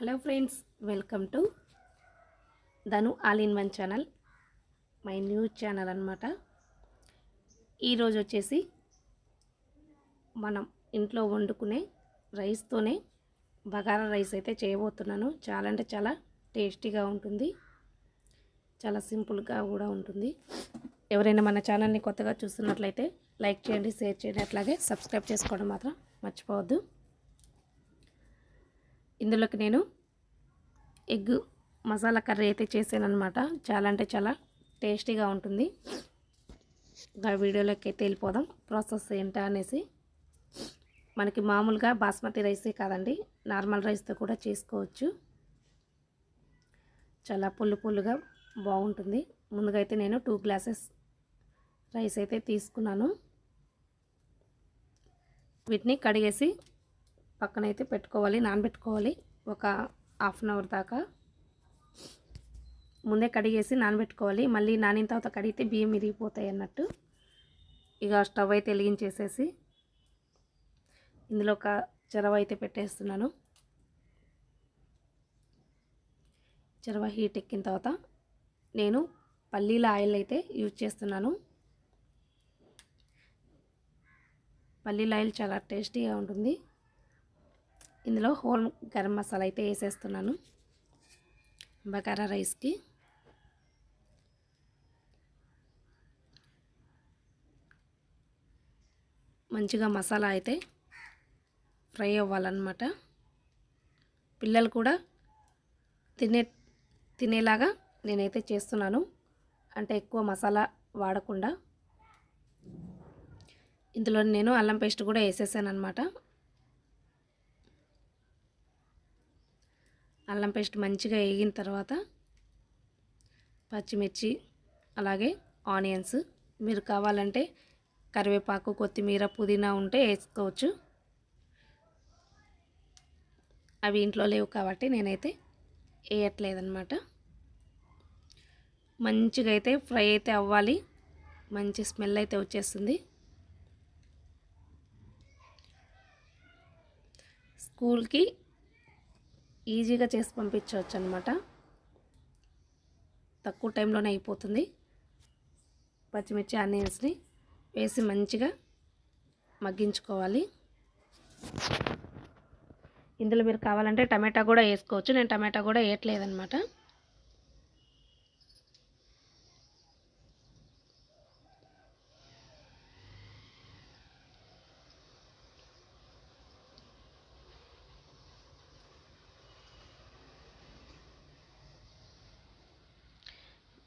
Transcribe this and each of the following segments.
Hello friends welcome to Dhanu all in one channel my news channel అనమాట ఈరోజు వచ్చేసి మనం ఇంట్లో వండుకునే రైస్తోనే బగారా రైస్ అయితే చేయబోతున్నాను. చాలా అంటే చాలా టేస్టీగా ఉంటుంది చాలా సింపుల్గా కూడా ఉంటుంది. ఎవరైనా మన ఛానల్ని కొత్తగా చూస్తున్నట్లయితే లైక్ చేయండి షేర్ చేయండి అట్లాగే సబ్స్క్రైబ్ చేసుకోవడం మాత్రం మర్చిపోవద్దు. ఇందులోకి నేను ఎగ్ మసాలా కర్రీ అయితే చేశానమాట అనమాట చాలా అంటే చాలా టేస్టీగా ఉంటుంది. ఇంకా వీడియోలోకి అయితే వెళ్ళిపోదాం. ప్రాసెస్ ఏంటా అనేసి. మనకి మామూలుగా బాస్మతి రైసే కాదండి. నార్మల్ రైస్తో కూడా చేసుకోవచ్చు. చాలా పుల్లు పుల్లుగా బాగుంటుంది. ముందుగా అయితే నేను టూ గ్లాసెస్ రైస్ అయితే తీసుకున్నాను. వీటిని కడిగేసి పక్కనైతే పెట్టుకోవాలి నానబెట్టుకోవాలి. ఒక హాఫ్ అన్ అవర్ దాకా ముందే కడిగేసి నానబెట్టుకోవాలి. మళ్ళీ నానిన తర్వాత కడిగితే బియ్యం ఇరిగిపోతాయి అన్నట్టు. ఇక స్టవ్ అయితే వెలిగించేసేసి ఇందులో ఒక చెరవ అయితే పెట్టేస్తున్నాను. చెరవ హీట్ ఎక్కిన తర్వాత నేను పల్లీల ఆయిల్ అయితే యూజ్ చేస్తున్నాను. పల్లీల ఆయిల్ చాలా టేస్టీగా ఉంటుంది. ఇందులో హోల్ గరం మసాలా అయితే వేసేస్తున్నాను. బకారా రైస్కి. మంచిగా మసాలా అయితే ఫ్రై అవ్వాలన్నమాట. పిల్లలు కూడా తినే తినేలాగా నేనైతే చేస్తున్నాను. అంటే ఎక్కువ మసాలా వాడకుండా. ఇందులో నేను అల్లం పేస్ట్ కూడా వేసేసాను అనమాట అల్లం పేస్ట్ మంచిగా వేగిన తర్వాత పచ్చిమిర్చి అలాగే ఆనియన్స్. మీరు కావాలంటే కరివేపాకు కొత్తిమీర పుదీనా ఉంటే వేసుకోవచ్చు. అవి ఇంట్లో లేవు కాబట్టి నేనైతే వేయట్లేదన్నమాట. మంచిగా అయితే ఫ్రై అయితే అవ్వాలి. మంచి స్మెల్ అయితే వచ్చేస్తుంది. స్కూల్కి ఈజీగా చేసి పంపించవచ్చు అనమాట తక్కువ టైంలోనే అయిపోతుంది. పచ్చిమిర్చి ఆనియన్స్ని వేసి మంచిగా మగ్గించుకోవాలి. ఇందులో మీరు కావాలంటే టమాటా కూడా వేసుకోవచ్చు. నేను టమాటా కూడా వేయట్లేదనమాట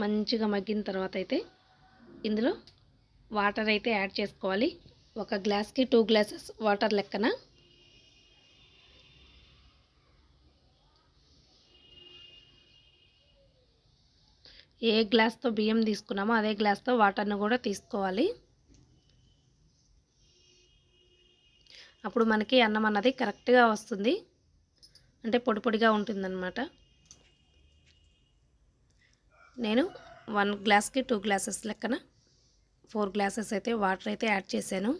మంచిగా మగ్గిన తర్వాత అయితే ఇందులో వాటర్ అయితే యాడ్ చేసుకోవాలి. ఒక గ్లాస్కి టూ గ్లాసెస్ వాటర్ లెక్కన. ఏ గ్లాస్తో బియ్యం తీసుకున్నామో అదే గ్లాస్తో వాటర్ను కూడా తీసుకోవాలి. అప్పుడు మనకి అన్నం అన్నది కరెక్ట్గా వస్తుంది. అంటే పొడి పొడిగా ఉంటుందన్నమాట. నేను వన్ గ్లాస్కి టూ గ్లాసెస్ లెక్కన ఫోర్ గ్లాసెస్ అయితే వాటర్ అయితే యాడ్ చేశాను.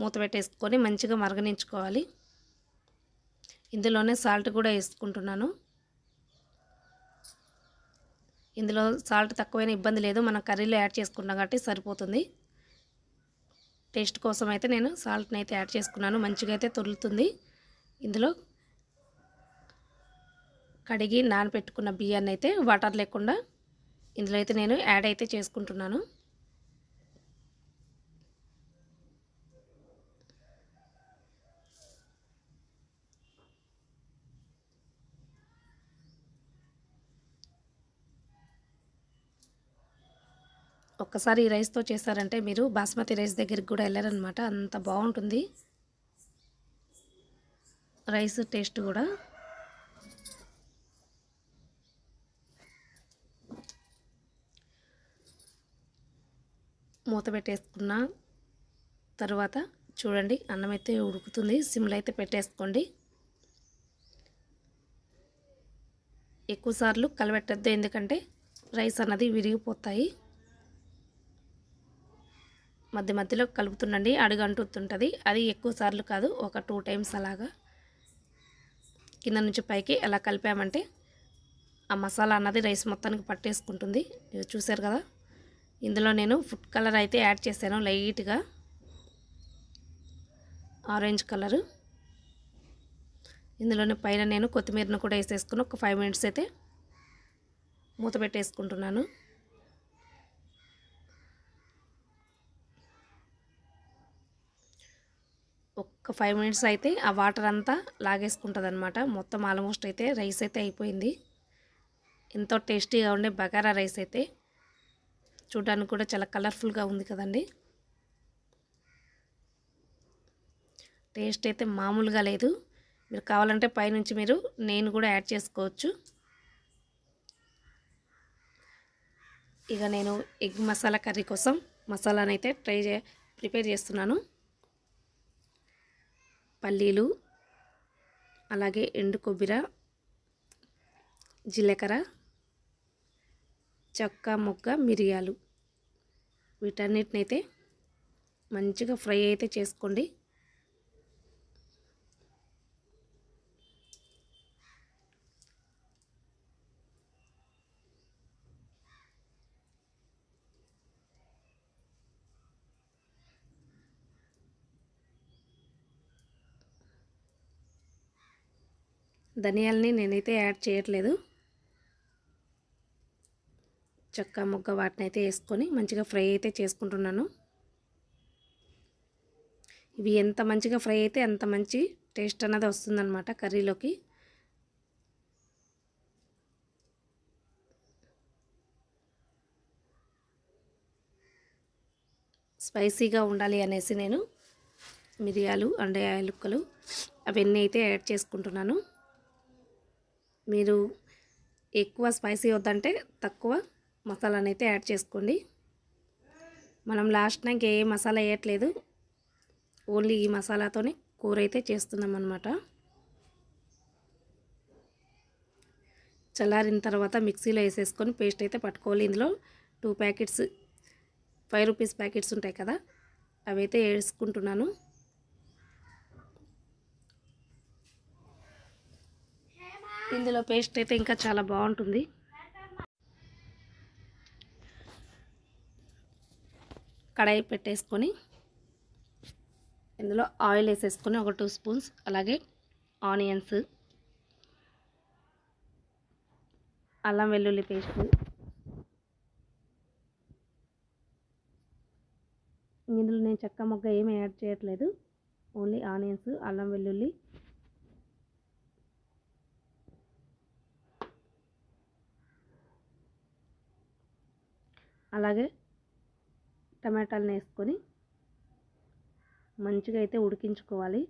మూత పెట్టేసుకొని మంచిగా మరగనించుకోవాలి ఇందులోనే సాల్ట్ కూడా వేసుకుంటున్నాను. ఇందులో సాల్ట్ తక్కువైన ఇబ్బంది లేదు. మనం కర్రీలో యాడ్ చేసుకున్నాం కాబట్టి సరిపోతుంది. టేస్ట్ కోసం అయితే నేను సాల్ట్ని అయితే యాడ్ చేసుకున్నాను. మంచిగా అయితే తొలుతుంది ఇందులో కడిగి నానబెట్టుకున్న బియ్యాన్ని అయితే వాటర్ లేకుండా ఇందులో అయితే నేను యాడ్ అయితే చేసుకుంటున్నాను. ఒక్కసారి ఈ రైస్తో చేశారంటే మీరు బాస్మతి రైస్ దగ్గరికి కూడా వెళ్ళారనమాట అంత బాగుంటుంది. రైస్ టేస్ట్ కూడా. మూత పెట్టేసుకున్న తర్వాత చూడండి అన్నం అయితే ఉడుకుతుంది. సిమ్లో అయితే పెట్టేసుకోండి. ఎక్కువసార్లు కలబెట్టద్దు ఎందుకంటే రైస్ అన్నది విరిగిపోతాయి. మధ్య మధ్యలో కలుపుతుండండి అడుగు అంటుతుంటుంది అది ఎక్కువ సార్లు కాదు ఒక టూ టైమ్స్ అలాగా. కింద నుంచి పైకి ఎలా కలిపామంటే ఆ మసాలా అన్నది రైస్ మొత్తానికి పట్టేసుకుంటుంది. ఇది చూసారు కదా? ఇందులో నేను ఫుడ్ కలర్ అయితే యాడ్ చేశాను లైట్గా. Orange colour. ఇందులోనే పైన నేను కొత్తిమీరను కూడా వేసేసుకుని ఒక ఫైవ్ మినిట్స్ అయితే మూత పెట్టేసుకుంటున్నాను. ఒక్క ఫైవ్ మినిట్స్ అయితే ఆ వాటర్ అంతా లాగేసుకుంటుంది అనమాట మొత్తం ఆల్మోస్ట్ అయితే రైస్ అయితే అయిపోయింది. ఎంతో టేస్టీగా ఉండే బగారా రైస్ అయితే. చూడడానికి కూడా చాలా కలర్ఫుల్గా ఉంది కదండి. టేస్ట్ అయితే మామూలుగా లేదు. మీరు కావాలంటే పైనుంచి మీరు నేను కూడా యాడ్ చేసుకోవచ్చు. ఇక నేను ఎగ్ మసాలా కర్రీ కోసం మసాలానైతే ట్రై చే ప్రిపేర్ చేస్తున్నాను. పల్లీలు అలాగే ఎండు కొబ్బరి జీలకర్ర చక్క మొగ్గ మిరియాలు. వీటన్నిటినైతే మంచిగా ఫ్రై అయితే చేసుకోండి. ధనియాలని నేనైతే యాడ్ చేయట్లేదు. చక్క ముగ్గ వాటిని అయితే వేసుకొని మంచిగా ఫ్రై అయితే చేసుకుంటున్నాను. ఇవి ఎంత మంచిగా ఫ్రై అయితే అంత మంచి టేస్ట్ అన్నది వస్తుందన్నమాట కర్రీలోకి. స్పైసీగా ఉండాలి అనేసి నేను మిరియాలు అండ్ యాలుక్కలు అవన్నీ అయితే యాడ్ చేసుకుంటున్నాను. మీరు ఎక్కువ స్పైసీ వద్దంటే తక్కువ మసాలాని అయితే యాడ్ చేసుకోండి. మనం లాస్ట్ నాకు ఏ మసాలా వేయట్లేదు. ఓన్లీ ఈ మసాలాతోనే కూర అయితే చేస్తున్నాం అనమాట చల్లారిన తర్వాత మిక్సీలో వేసేసుకొని పేస్ట్ అయితే పట్టుకోవాలి. ఇందులో two packets five rupees packets ఉంటాయి కదా అవి అయితే వేసుకుంటున్నాను. ఇందులో పేస్ట్ అయితే ఇంకా చాలా బాగుంటుంది. కడాయి పెట్టేసుకొని ఇందులో ఆయిల్ వేసేసుకొని ఒక టూ స్పూన్స్ అలాగే ఆనియన్స్ అల్లం వెల్లుల్లి పేస్ట్ ఇందులో నేను చెక్క మొగ్గ ఏమీ యాడ్ చేయట్లేదు ఓన్లీ ఆనియన్స్ అల్లం వెల్లుల్లి. అలాగే టమాటాలను వేసుకొని మంచిగా అయితే ఉడికించుకోవాలి.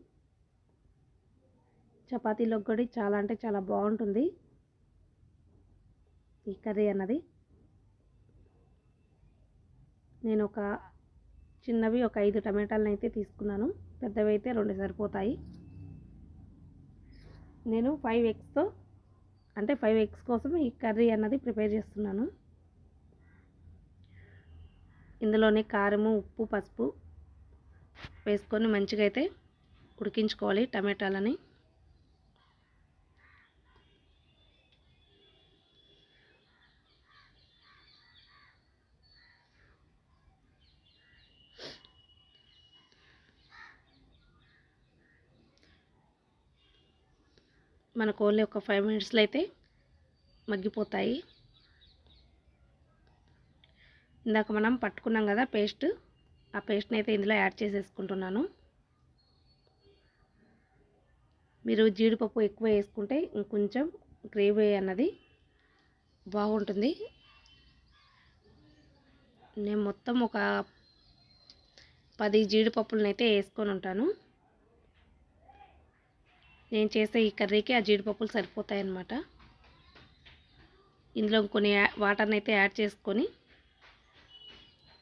చపాతీలో కూడా చాలా అంటే చాలా బాగుంటుంది ఈ కర్రీ అన్నది. నేను ఒక చిన్నవి ఒక ఐదు టమాటాలను అయితే తీసుకున్నాను. పెద్దవి అయితే రెండు సరిపోతాయి. నేను ఫైవ్ ఎగ్స్తో అంటే ఫైవ్ ఎగ్స్ కోసం ఈ కర్రీ అన్నది ప్రిపేర్ చేస్తున్నాను. ఇందులోనే కారము ఉప్పు పసుపు వేసుకొని మంచిగా అయితే ఉడికించుకోవాలి టమాటాలని. మనకు ఓన్లీ ఒక ఫైవ్ మినిట్స్లో అయితే మగ్గిపోతాయి. ఇందాక మనం పట్టుకున్నాం కదా పేస్ట్ ఆ పేస్ట్ని అయితే ఇందులో యాడ్ చేసేసుకుంటున్నాను. మీరు జీడిపప్పు ఎక్కువ వేసుకుంటే ఇంకొంచెం గ్రేవీ అన్నది బాగుంటుంది. నేను మొత్తం ఒక పది జీడిపప్పులను అయితే వేసుకొని ఉంటాను. నేను చేసే ఈ కర్రీకి ఆ జీడిపప్పులు సరిపోతాయి అన్నమాట ఇందులో కొన్ని వాటర్ని అయితే యాడ్ చేసుకొని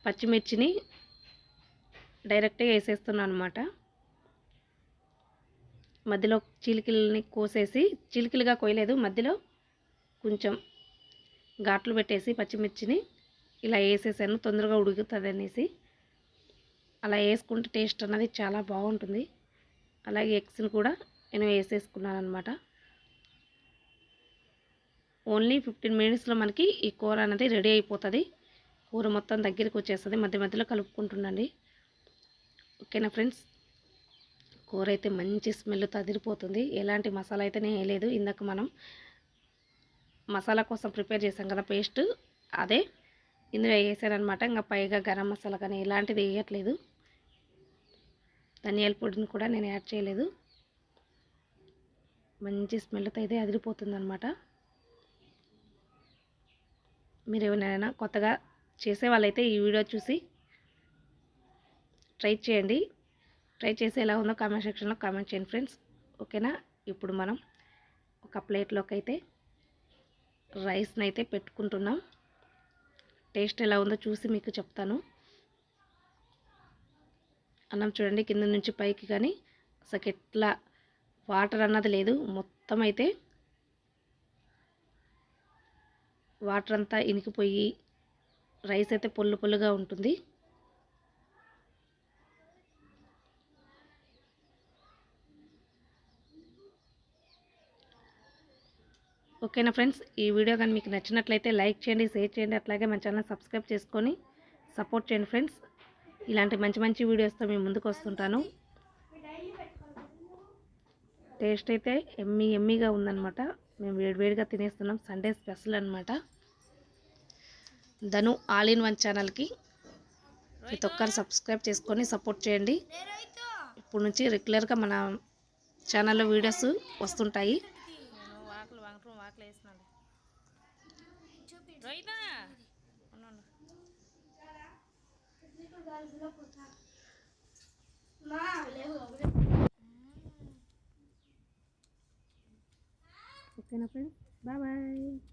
పచ్చిమిర్చిని డైరెక్ట్గా వేసేస్తున్నాను అనమాట మధ్యలో చిలికిల్ని కోసేసి చిలికిలుగా కోయలేదు మధ్యలో కొంచెం ఘాట్లు పెట్టేసి పచ్చిమిర్చిని ఇలా వేసేసాను తొందరగా ఉడుకుతుంది అనేసి అలా వేసుకుంటే టేస్ట్ అన్నది చాలా బాగుంటుంది. అలాగే ఎగ్స్ని కూడా నేను వేసేసుకున్నాను అనమాట ఓన్లీ ఫిఫ్టీన్ మినిట్స్లో మనకి ఈ కూర అనేది రెడీ అయిపోతుంది. కూర మొత్తం దగ్గరికి వచ్చేస్తుంది. మధ్య మధ్యలో కలుపుకుంటుండండి. ఓకేనా ఫ్రెండ్స్? కూర అయితే మంచి స్మెల్ తదిరిపోతుంది. ఎలాంటి మసాలా అయితే నేను వేయలేదు. ఇందాక మనం మసాలా కోసం ప్రిపేర్ చేసాం కదా పేస్ట్. అదే ఇందులో వేసానమాట ఇంకా పైగా గరం మసాలా కానీ ఎలాంటిది వేయట్లేదు. ధనియాల పొడిని కూడా నేను యాడ్ చేయలేదు. మంచి స్మెల్తో అయితే అదిరిపోతుంది అనమాట మీరు ఎవరైనా కొత్తగా చేసే వాళ్ళైతే ఈ వీడియో చూసి ట్రై చేయండి. ట్రై చేసి ఎలా ఉందో కామెంట్ సెక్షన్లో కామెంట్ చేయండి ఫ్రెండ్స్. ఓకేనా? ఇప్పుడు మనం ఒక ప్లేట్లోకి అయితే రైస్ని అయితే పెట్టుకుంటున్నాం. టేస్ట్ ఎలా ఉందో చూసి మీకు చెప్తాను. అన్నం చూడండి కింద నుంచి పైకి కానీ అసలు ఎట్లా వాటర్ అన్నది లేదు. మొత్తం అయితే వాటర్ అంతా ఇనికిపోయి రైస్ అయితే పొల్లు పొల్లుగా ఉంటుంది. ఓకేనా ఫ్రెండ్స్? ఈ వీడియో కానీ మీకు నచ్చినట్లయితే లైక్ చేయండి షేర్ చేయండి అట్లాగే మన ఛానల్ సబ్స్క్రైబ్ చేసుకొని సపోర్ట్ చేయండి ఫ్రెండ్స్. ఇలాంటి మంచి మంచి వీడియోస్తో మేము ముందుకు వస్తుంటాను. టేస్ట్ అయితే ఎమ్మి ఎమ్మిగా ఉందన్నమాట. మేము వేడివేడిగా తినేస్తున్నాం. సండే స్పెషల్ అనమాట ధను ఆల్ ఇన్ వన్ ఛానల్కి ప్రతి ఒక్కరు సబ్స్క్రైబ్ చేసుకొని సపోర్ట్ చేయండి. ఇప్పుడు నుంచి రెగ్యులర్గా మన ఛానల్లో వీడియోస్ వస్తుంటాయి. ఓకేనా ఫ్రెండ్స్? Bye bye.